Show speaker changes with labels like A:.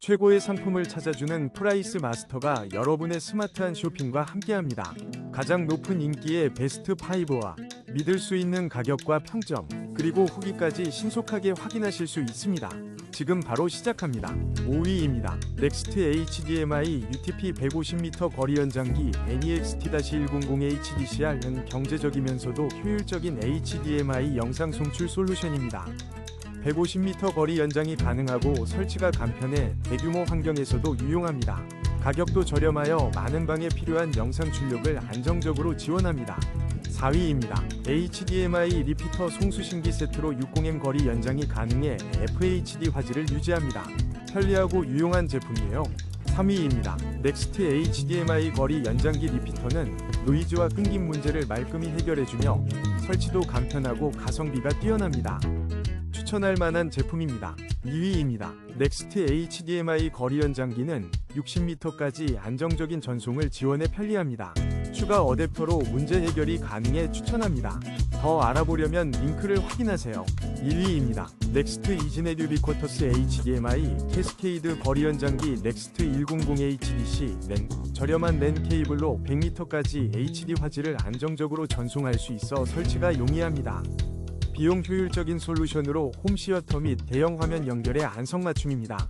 A: 최고의 상품을 찾아주는 프라이스 마스터가 여러분의 스마트한 쇼핑과 함께합니다. 가장 높은 인기의 베스트 5와 믿을 수 있는 가격과 평점, 그리고 후기까지 신속하게 확인하실 수 있습니다. 지금 바로 시작합니다. 5위입니다. 넥스트 HDMI UTP 150m 거리 연장기 E NEXT-100HDCR은 경제적이면서도 효율적인 HDMI 영상 송출 솔루션입니다. 150m 거리 연장이 가능하고 설치가 간편해 대규모 환경에서도 유용합니다. 가격도 저렴하여 많은 방에 필요한 영상 출력을 안정적으로 지원합니다. 4위입니다. HDMI 리피터 송수신기 세트로 60M 거리 연장이 가능해 FHD 화질을 유지합니다. 편리하고 유용한 제품이에요. 3위입니다. 넥스트 HDMI 거리 연장기 리피터는 노이즈와 끊김 문제를 말끔히 해결해주며 설치도 간편하고 가성비가 뛰어납니다. 추천할 만한 제품입니다. 2위입니다. 넥스트 HDMI 거리 연장기는 60m까지 안정적인 전송을 지원해 편리합니다. 추가 어댑터로 문제 해결이 가능해 추천합니다. 더 알아보려면 링크를 확인하세요. 1위입니다. 넥스트 이지넷 유비쿼터스 HDMI 캐스케이드 거리 연장기 넥스트 100HDC 랜 저렴한 랜 케이블로 100m까지 HD 화질을 안정적으로 전송할 수 있어 설치가 용이합니다. 비용 효율적인 솔루션으로 홈시어터 및 대형 화면 연결에 안성맞춤입니다.